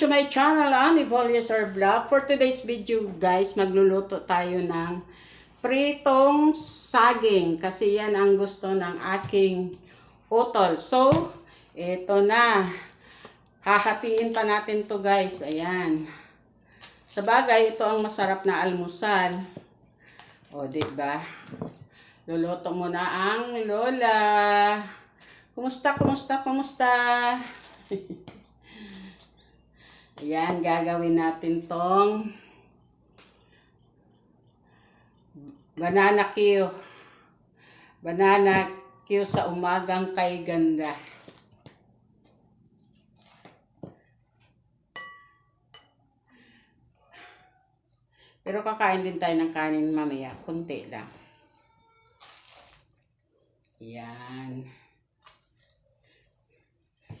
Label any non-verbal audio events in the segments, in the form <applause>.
to my channel, Annie Volias or Vlog. For today's video, guys, magluluto tayo ng pritong saging. Kasi yan ang gusto ng aking utol. So, ito na. Hahatiin pa natin to guys. Ayan. Sa bagay, ito ang masarap na almusal. O, di ba? Luluto mo na ang lola. Kumusta, kumusta, kumusta? <laughs> Ayan, gagawin natin tong banana Q. Banana Q sa umagang kay ganda. Pero kakain din tayo ng kanin mamaya. Kunti lang. Yan.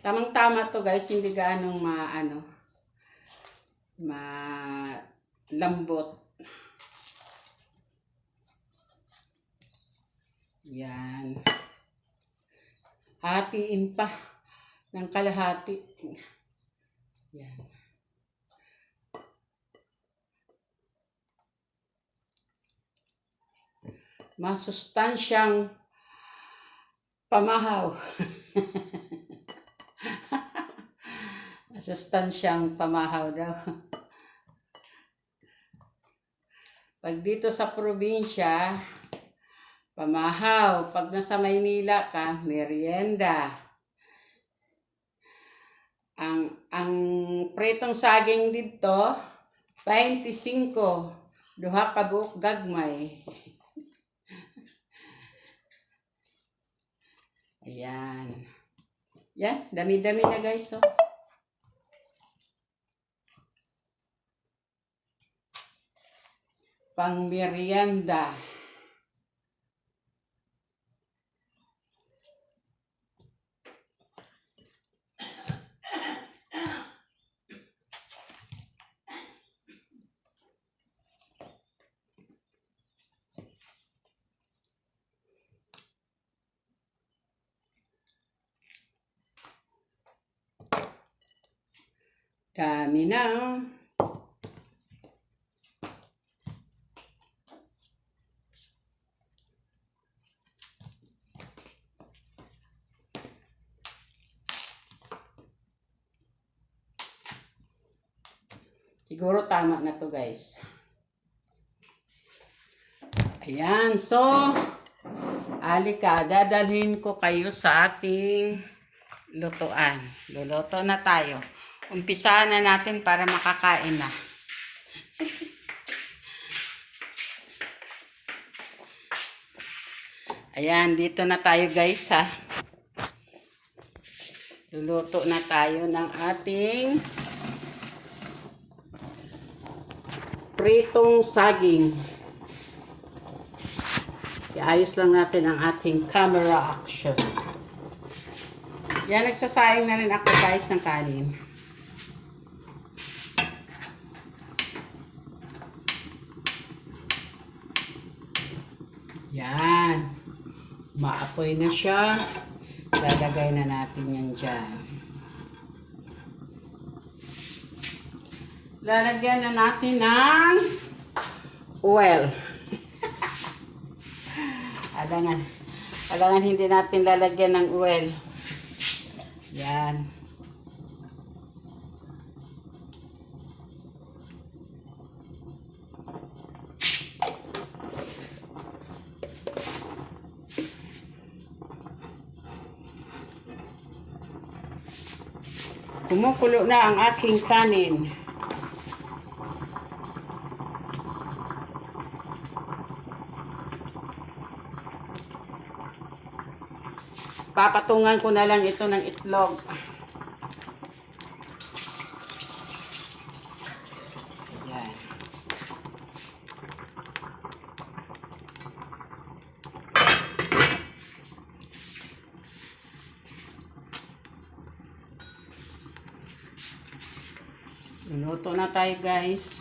Tamang-tama to guys. Hindi gaanong maano malambot. Yan. Hatiin pa ng kalahati. Yan. Masustansyang pamahaw. <laughs> Masustansyang pamahaw daw. <laughs> Pag dito sa probinsya, pamahaw. Pag nasa Maynila ka, merienda. Ang ang pretong saging dito, 25. Duha ka buok gagmay. <laughs> Ayan. Yan, dami-dami na guys, oh. Pang merienda. Dami na. oh. Siguro tama na to guys. Ayan, so, alika, dadalhin ko kayo sa ating lutuan. Luluto na tayo. Umpisahan na natin para makakain na. <laughs> Ayan, dito na tayo guys ha. Luluto na tayo ng ating pritong saging. Iayos lang natin ang ating camera action. Yan, nagsasayang na rin ako guys ng kanin. Yan. Maapoy na siya. Lalagay na natin yan dyan. Lalagyan na natin ng oil. <laughs> alangan. Alangan hindi natin lalagyan ng oil. Yan. Kumukulo na ang aking kanin. Papatungan ko na lang ito ng itlog. Yan. Luto na tayo guys.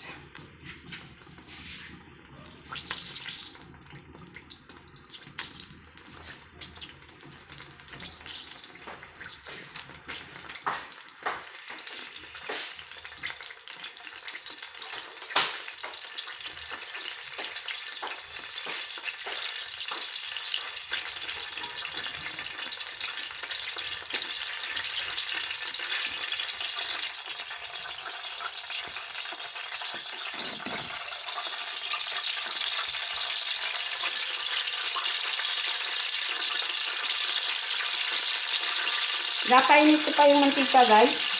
Napainit ko pa yung mantika guys.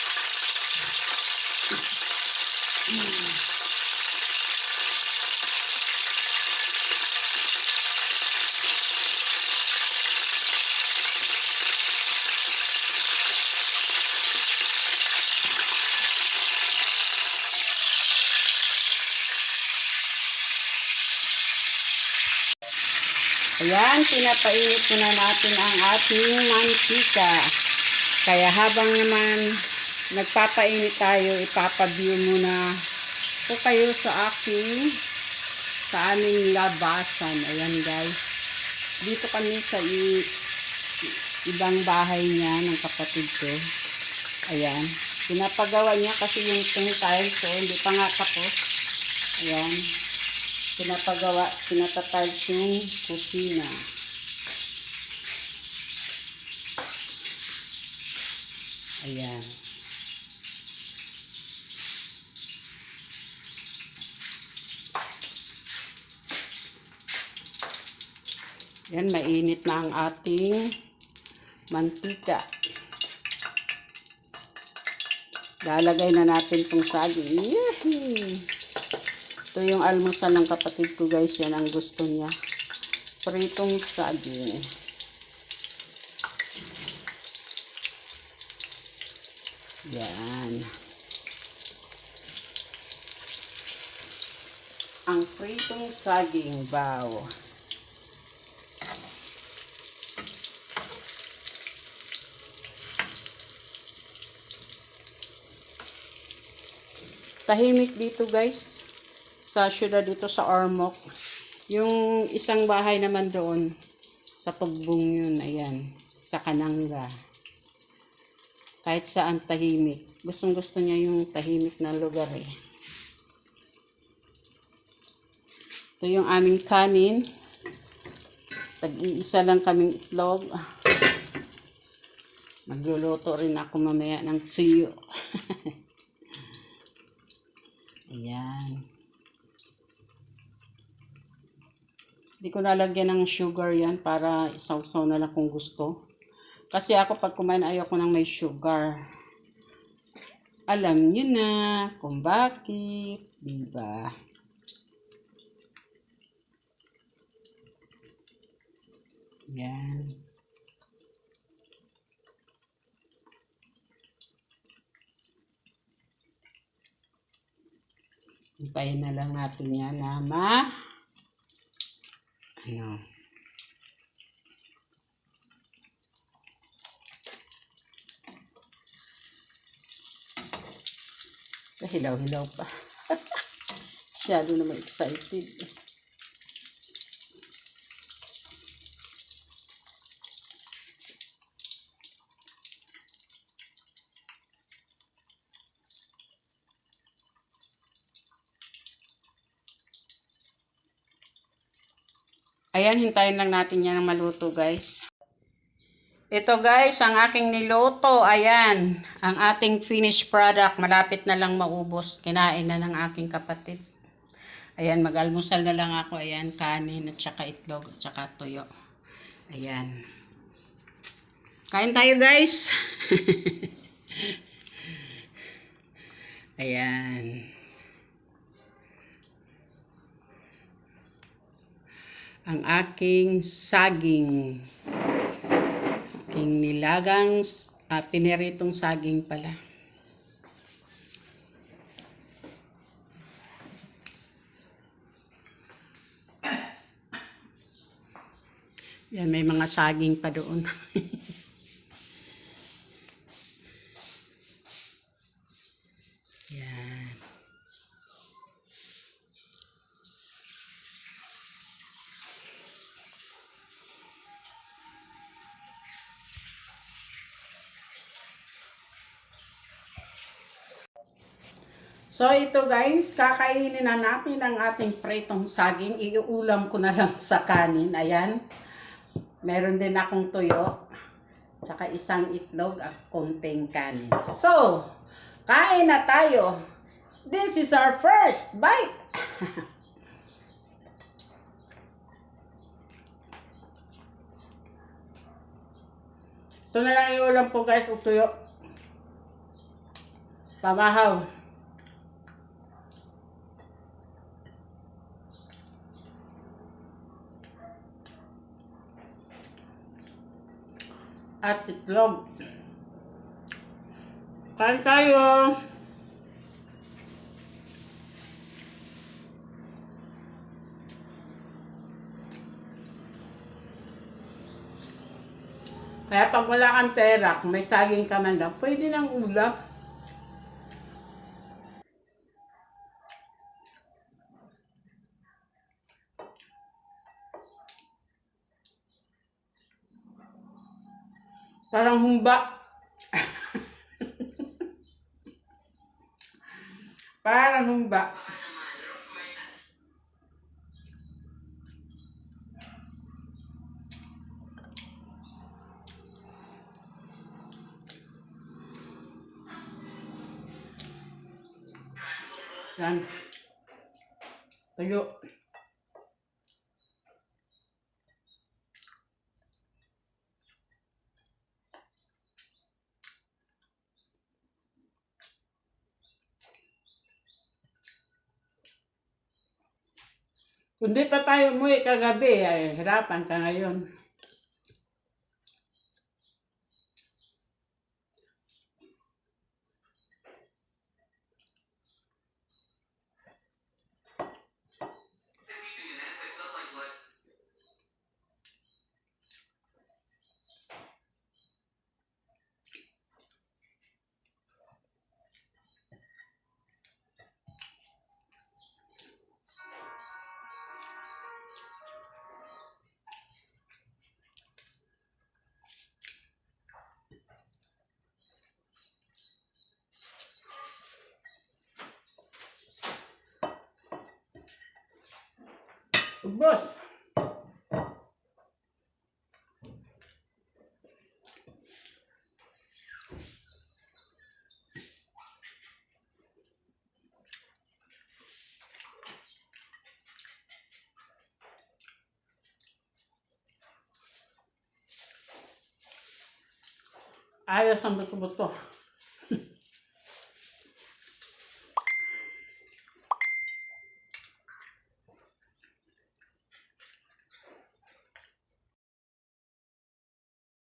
Ayan, pinapainit muna natin ang ating mantika. Kaya habang naman nagpapainit tayo, ipapaview muna ko kayo sa aking sa aming labasan. Ayan guys. Dito kami sa i- ibang bahay niya ng kapatid ko. Ayan. Pinapagawa niya kasi yung itong tiles so hindi pa nga tapos. Ayan. Pinapagawa, pinatatiles yung kusina. Ayan. Yan, mainit na ang ating mantika. Lalagay na natin itong saging. Yehey! Ito yung almusal ng kapatid ko guys. Yan ang gusto niya. Pritong saging. Yan. Ang pritong saging baw. Tahimik dito guys. Sa syudad dito sa Ormoc. Yung isang bahay naman doon sa tugbong yun, ayan, sa Kananga. Kahit saan tahimik. Gustong gusto niya yung tahimik na lugar eh. Ito yung aming kanin. Tag-iisa lang kaming itlog. Magluluto rin ako mamaya ng tuyo. <laughs> Ayan. Hindi ko lalagyan ng sugar yan para isawsaw na lang kung gusto. Kasi ako pag kumain ayoko ng may sugar. Alam niyo na kung bakit, di? Yan. Hintayin na lang natin yan na ma ano Hilaw-hilaw pa. <laughs> Masyado naman excited. Ayan, hintayin lang natin yan ng maluto, guys. Ito, guys, ang aking niluto. Ayan, ang ating finished product. Malapit na lang maubos. Kinain na ng aking kapatid. Ayan, mag-almusal na lang ako. Ayan, kanin at saka itlog at saka tuyo. Ayan. Kain tayo, guys. <laughs> Ayan. Ang aking saging. Aking nilagang, uh, piniritong saging pala. Yan, may mga saging pa doon. <laughs> So ito guys, kakainin na natin ang ating pritong saging. Iuulam ko na lang sa kanin. Ayan. Meron din akong tuyo. Tsaka isang itlog at konting kanin. So, kain na tayo. This is our first bite. <laughs> Ito na lang yung ko guys, utuyo. Pamahaw. At itlog. Kain tayo. Kaya pag wala kang pera, kung may saging ka man lang, pwede nang ulam. Parang humba. Parang humba. Yan. Tayo. Kung di pa tayo umuwi kagabi, ay hirapan ka ngayon. Ubos. Ayos ang buto-buto.